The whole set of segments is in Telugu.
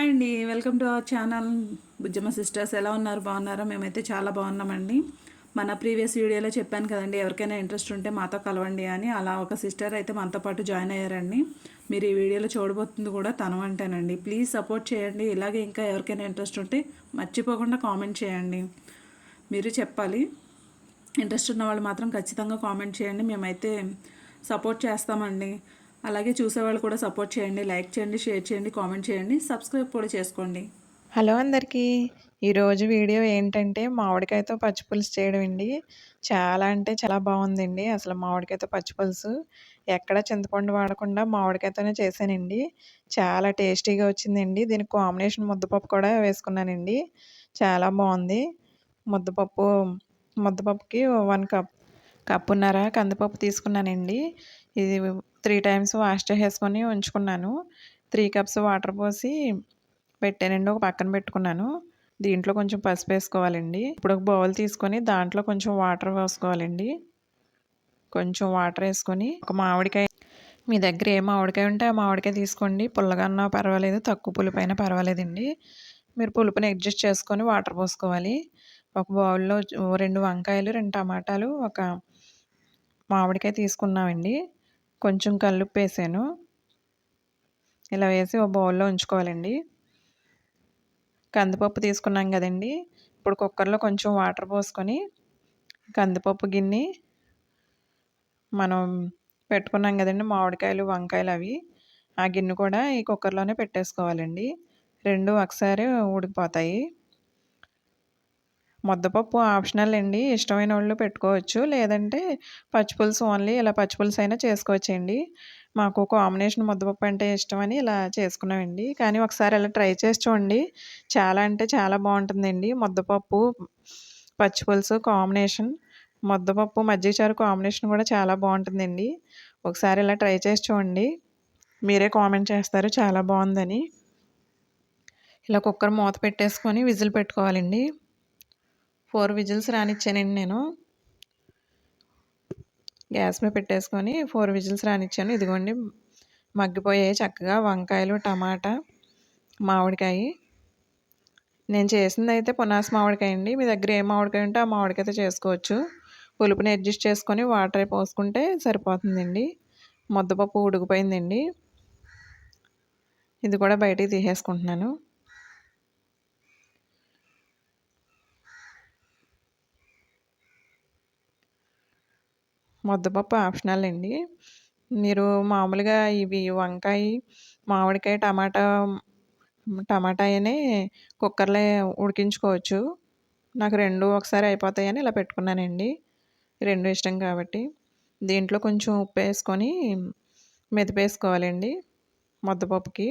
హాయ్ అండి. Welcome to our channel. Bujjamma sisters ఎలా ఉన్నారు? బాగున్నారా? మేమైతే చాలా బాగున్నామండి. మన ప్రీవియస్ వీడియోలో చెప్పాను కదండి ఎవరికైనా ఇంట్రెస్ట్ ఉంటే మాతో కలవండి అని. అలా ఒక సిస్టర్ అయితే మనతో పాటు జాయిన్ అయ్యారండి. మీరు ఈ వీడియోలో చూడబోతుంది కూడా తను అంటేనండి. ప్లీజ్ సపోర్ట్ చేయండి. ఇలాగే ఇంకా ఎవరికైనా ఇంట్రెస్ట్ ఉంటే మర్చిపోకుండా కామెంట్ చేయండి. మీరు చెప్పాలి. ఇంట్రెస్ట్ ఉన్న వాళ్ళు మాత్రం ఖచ్చితంగా కామెంట్ చేయండి. మేమైతే సపోర్ట్ చేస్తామండి. అలాగే చూసేవాళ్ళు కూడా సపోర్ట్ చేయండి లైక్ చేయండి షేర్ చేయండి కామెంట్ చేయండి సబ్స్క్రైబ్ కూడా చేసుకోండి. హలో అందరికీ ఈరోజు వీడియో ఏంటంటే మామిడికాయతో పచ్చి పులుసు చేయడం అండి. చాలా అంటే చాలా బాగుందండి. అసలు మామిడికాయతో పచ్చిపులుసు ఎక్కడ చింతపండు వాడకుండా మామిడికాయతోనే చేశానండి. చాలా టేస్టీగా వచ్చిందండి. దీనికి కాంబినేషన్ ముద్దపప్పు కూడా వేసుకున్నానండి. చాలా బాగుంది. ముద్దపప్పు ముద్దపప్పుకి వన్ కప్ కప్పున్నర కందిపప్పు తీసుకున్నానండి. ఇది త్రీ టైమ్స్ వాష్ చేసేసుకొని ఉంచుకున్నాను. త్రీ కప్స్ వాటర్ పోసి పెట్టానండి. ఒక పక్కన పెట్టుకున్నాను. దీంట్లో కొంచెం పసుపు వేసుకోవాలండి. ఇప్పుడు ఒక బౌల్ తీసుకొని దాంట్లో కొంచెం వాటర్ పోసుకోవాలండి. కొంచెం వాటర్ వేసుకొని ఒక మామిడికాయ మీ దగ్గర ఏ మామిడికాయ ఉంటే ఆ మామిడికాయ తీసుకోండి. పుల్లగా పర్వాలేదు. తక్కువ పులుపైనా పర్వాలేదండి. మీరు పులుపుని అడ్జస్ట్ చేసుకొని వాటర్ పోసుకోవాలి. ఒక బౌల్లో రెండు వంకాయలు రెండు టమాటాలు ఒక మామిడికాయ తీసుకున్నామండి. కొంచెం కల్లుప్పు వేసాను ఇలా వేసి ఒక బౌల్లో ఉంచుకోవాలండి. కందిపప్పు తీసుకున్నాం కదండి. ఇప్పుడు కుక్కర్లో కొంచెం వాటర్ పోసుకొని కందిపప్పు గిన్నె మనం పెట్టుకున్నాం కదండి మామిడికాయలు వంకాయలు అవి. ఆ గిన్నె కూడా ఈ కుక్కర్లోనే పెట్టేసుకోవాలండి. రెండు ఒకసారి ఉడికిపోతాయి. ముద్దపప్పు ఆప్షనల్ అండి. ఇష్టమైన వాళ్ళు పెట్టుకోవచ్చు. లేదంటే పచ్చిపులుసు ఓన్లీ ఇలా పచ్చిపులుసు అయినా చేసుకోవచ్చండి. మాకు కాంబినేషన్ ముద్దపప్పు అంటే ఇష్టమని ఇలా చేసుకున్నామండి. కానీ ఒకసారి ఇలా ట్రై చేసి చూడండి. చాలా అంటే చాలా బాగుంటుందండి. ముద్దపప్పు పచ్చిపులుసు కాంబినేషన్. ముద్దపప్పు మజ్జిగచారు కాంబినేషన్ కూడా చాలా బాగుంటుందండి. ఒకసారి ఇలా ట్రై చేసి చూడండి. మీరే కామెంట్ చేస్తారు. చాలా బాగుందని. ఇలా కుక్కర్ మూత పెట్టేసుకొని విజిల్ పెట్టుకోవాలండి. ఫోర్ విజిల్స్ రానిచ్చానండి నేను. గ్యాస్ మీద పెట్టేసుకొని ఫోర్ విజిల్స్ రానిచ్చాను. ఇదిగోండి మగ్గిపోయాయి చక్కగా. వంకాయలు టమాటా మామిడికాయ. నేను చేసింది అయితే పునాస మామిడికాయ అండి. మీ దగ్గర ఏ మామిడికాయ ఉంటే ఆ మామిడికాయతో చేసుకోవచ్చు. పులుపుని అడ్జస్ట్ చేసుకొని వాటర్ పోసుకుంటే సరిపోతుందండి. ముద్దపప్పు ఉడికిపోయిందండి. ఇది కూడా బయటికి తీసేసుకుంటున్నాను. ముద్దపప్పు ఆప్షనల్ అండి. మీరు మామూలుగా ఇవి వంకాయ మామిడికాయ టమాటా టమాటాయనే కుక్కర్లో ఉడికించుకోవచ్చు. నాకు రెండు ఒకసారి అయిపోతాయని ఇలా పెట్టుకున్నానండి. రెండు ఇష్టం కాబట్టి. దీంట్లో కొంచెం ఉప్పు వేసుకొని మెదిపేసుకోవాలండి ముద్దపప్పుకి.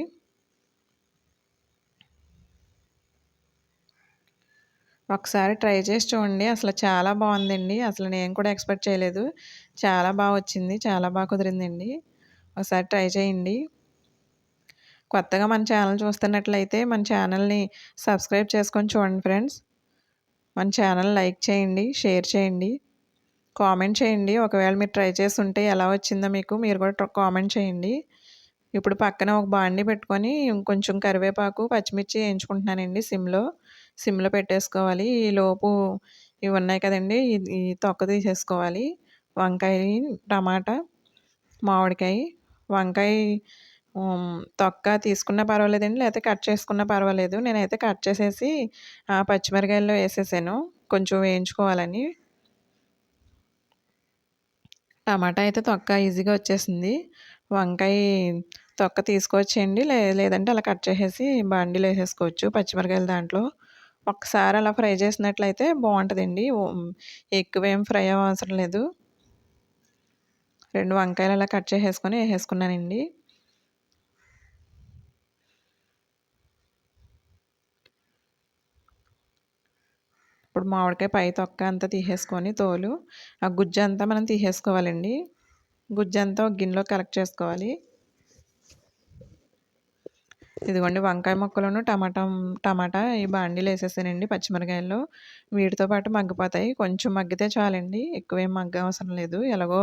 ఒకసారి ట్రై చేసి చూడండి. అసలు చాలా బాగుందండి. అసలు నేను కూడా ఎక్స్పెక్ట్ చేయలేదు. చాలా బాగా వచ్చింది. చాలా బాగా కుదిరిందండి. ఒకసారి ట్రై చేయండి. కొత్తగా మన ఛానల్ చూస్తున్నట్లయితే మన ఛానల్ని సబ్స్క్రైబ్ చేసుకొని చూడండి ఫ్రెండ్స్. మన ఛానల్ లైక్ చేయండి షేర్ చేయండి కామెంట్ చేయండి. ఒకవేళ మీరు ట్రై చేసి ఉంటే ఎలా వచ్చిందో మీకు మీరు కూడా కామెంట్ చేయండి. ఇప్పుడు పక్కన ఒక బాండి పెట్టుకొని కొంచెం కరివేపాకు పచ్చిమిర్చి వేయించుకుంటున్నానండి సిమ్లో. సిమ్లో పెట్టేసుకోవాలి. ఈ లోపు ఇవి ఉన్నాయి కదండి ఈ తొక్క తీసేసుకోవాలి. వంకాయ టమాటా మామిడికాయ. వంకాయ తొక్క తీసుకున్నా పర్వాలేదండి. లేకపోతే కట్ చేసుకున్నా పర్వాలేదు. నేనైతే కట్ చేసేసి ఆ పచ్చిమిరకాయల్లో వేసేసాను. కొంచెం వేయించుకోవాలని. టమాటా అయితే తొక్క ఈజీగా వచ్చేసింది. వంకాయ తొక్క తీసుకొచ్చేయండి లే లేదంటే అలా కట్ చేసేసి బండిలో వేసేసుకోవచ్చు పచ్చిమిరకాయలు దాంట్లో. ఒకసారి అలా ఫ్రై చేసినట్లయితే బాగుంటుందండి. ఎక్కువ ఏం ఫ్రై అవసరం లేదు. రెండు వంకాయలు అలా కట్ చేసేసుకొని వేసేసుకున్నానండి. ఇప్పుడు మామిడికాయ పై తొక్క అంతా తీసేసుకొని తోలు ఆ గుజ్జు అంతా మనం తీసేసుకోవాలండి. గుజ్జు అంతా ఒక గిన్నెలో కలెక్ట్ చేసుకోవాలి. ఇదిగోండి వంకాయ ముక్కలను టమాటా టమాటా ఈ బాండీలు వేసేసానండి పచ్చిమిరకాయలు. వీటితో పాటు మగ్గిపోతాయి. కొంచెం మగ్గితే చాలండి. ఎక్కువేం మగ్గ అవసరం లేదు. ఎలాగో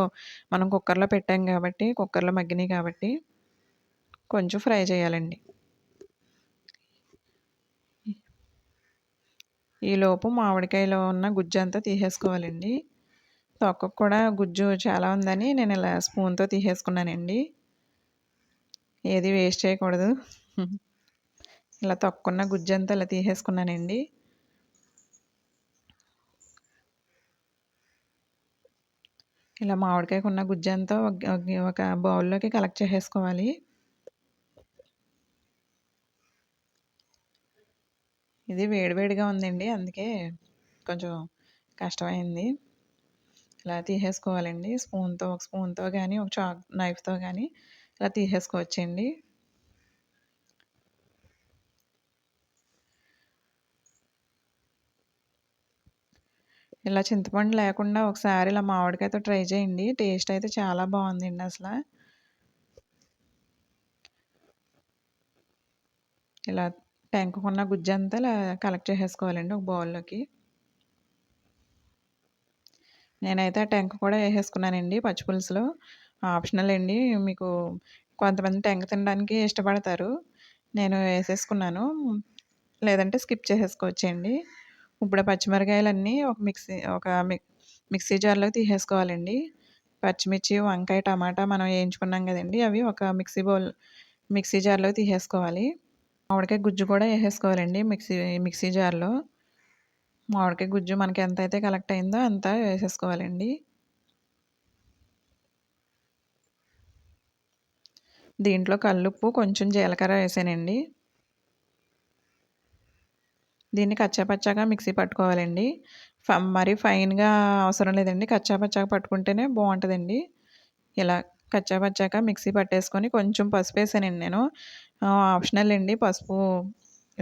మనం కుక్కర్లో పెట్టాం కాబట్టి కుక్కర్లో మగ్గినాయి కాబట్టి కొంచెం ఫ్రై చేయాలండి. ఈలోపు మామిడికాయలో ఉన్న గుజ్జు అంతా తీసేసుకోవాలండి. తొక్కకు కూడా గుజ్జు చాలా ఉందని నేను ఇలా స్పూన్తో తీసేసుకున్నానండి. ఏది వేస్ట్ చేయకూడదు. ఇలా తొక్కున్న గుజ్జంతా ఇలా తీసేసుకున్నానండి. ఇలా మామిడికాయకు ఉన్న గుజ్జంతా ఒక- ఒక బౌల్లోకి కలెక్ట్ చేసేసుకోవాలి. ఇది వేడివేడిగా ఉందండి అందుకే కొంచెం కష్టమైంది. ఇలా తీసేసుకోవాలండి స్పూన్తో ఒక స్పూన్తో కానీ ఒక చాక్ నైఫ్తో కానీ ఇలా తీసేసుకోవచ్చండి. ఇలా చింతపండు లేకుండా ఒకసారి ఇలా మామిడికాయతో ట్రై చేయండి. టేస్ట్ అయితే చాలా బాగుందండి అసలు. ఇలా టెంకుకున్న గుజ్జంతా ఇలా కలెక్ట్ చేసేసుకోవాలండి ఒక బౌల్లోకి. నేనైతే ఆ టెంక కూడా వేసేసుకున్నానండి పచ్చిపులుసులో ఆప్షనల్ అండి మీకు కొంతమంది టెంక తినడానికి ఇష్టపడతారు. నేను వేసేసుకున్నాను. లేదంటే స్కిప్ చేసేసుకోవచ్చండి. ఇప్పుడు పచ్చిమిరకాయలన్నీ ఒక మిక్సీ ఒక మిక్సీ జార్లో తీసేసుకోవాలండి. పచ్చిమిర్చి వంకాయ టమాటా మనం వేయించుకున్నాం కదండి అవి ఒక మిక్సీ బౌల్ మిక్సీ జార్లో తీసేసుకోవాలి. మామిడికాయ గుజ్జు కూడా వేసేసుకోవాలండి మిక్సీ మిక్సీ జార్లో. మామిడికాయ గుజ్జు మనకి ఎంత అయితే కలెక్ట్ అయిందో అంత వేసేసుకోవాలండి. దీంట్లో కల్లుప్పు కొంచెం జీలకర్ర వేసానండి. దీన్ని కచ్చాపచ్చాగా మిక్సీ పట్టుకోవాలండి. మరీ ఫైన్గా అవసరం లేదండి. కచ్చాపచ్చాగా పట్టుకుంటేనే బాగుంటుందండి. ఇలా కచ్చాపచ్చాక మిక్సీ పట్టేసుకొని కొంచెం పసుపు వేసానండి నేను. ఆప్షనల్ అండి పసుపు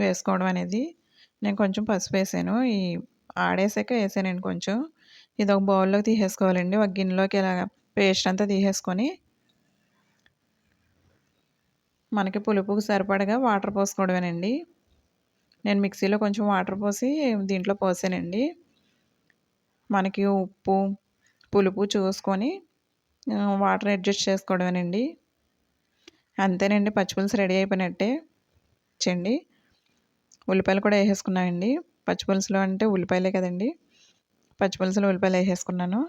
వేసుకోవడం అనేది. నేను కొంచెం పసుపు వేసాను. ఈ ఆడేసాక వేసానండి కొంచెం. ఇది ఒక బౌల్లోకి తీసేసుకోవాలండి. ఒక గిన్నెలోకి ఇలా పేస్ట్ అంతా తీసేసుకొని మనకి పులుపుకు సరిపడగా వాటర్ పోసుకోవడమేనండి. నేను మిక్సీలో కొంచెం వాటర్ పోసి దీంట్లో పోసానండి. మనకి ఉప్పు పులుపు చూసుకొని వాటర్ అడ్జస్ట్ చేసుకోవడమేనండి. అంతేనండి పచ్చిపులుసు రెడీ అయిపోయినట్టే. చండి ఉల్లిపాయలు కూడా వేసేసుకున్నామండి పచ్చిపులుసులో అంటే ఉల్లిపాయలే కదండి. పచ్చిపులుసులో ఉల్లిపాయలు వేసేసుకున్నాను.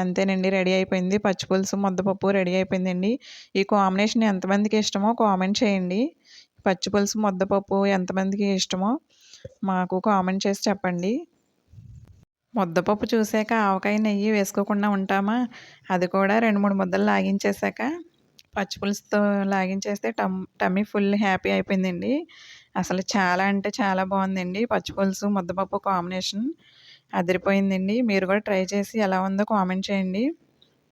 అంతేనండి రెడీ అయిపోయింది. పచ్చిపులుసు ముద్దపప్పు రెడీ అయిపోయిందండి. ఈ కాంబినేషన్ ఎంతమందికి ఇష్టమో కామెంట్ చేయండి. పచ్చిపులుసు ముద్దపప్పు ఎంతమందికి ఇష్టమో మాకు కామెంట్ చేసి చెప్పండి. ముద్దపప్పు చూసాక ఆవకాయ నెయ్యి వేసుకోకుండా ఉంటామా? అది కూడా రెండు మూడు ముద్దలు లాగించేసాక పచ్చిపులుసుతో లాగించేస్తే టమ్ టమ్మీ ఫుల్ హ్యాపీ అయిపోయిందండి. అసలు చాలా అంటే చాలా బాగుందండి. పచ్చిపులుసు ముద్దపప్పు కాంబినేషన్ అదిరిపోయిందండి. మీరు కూడా ట్రై చేసి ఎలా ఉందో కామెంట్ చేయండి.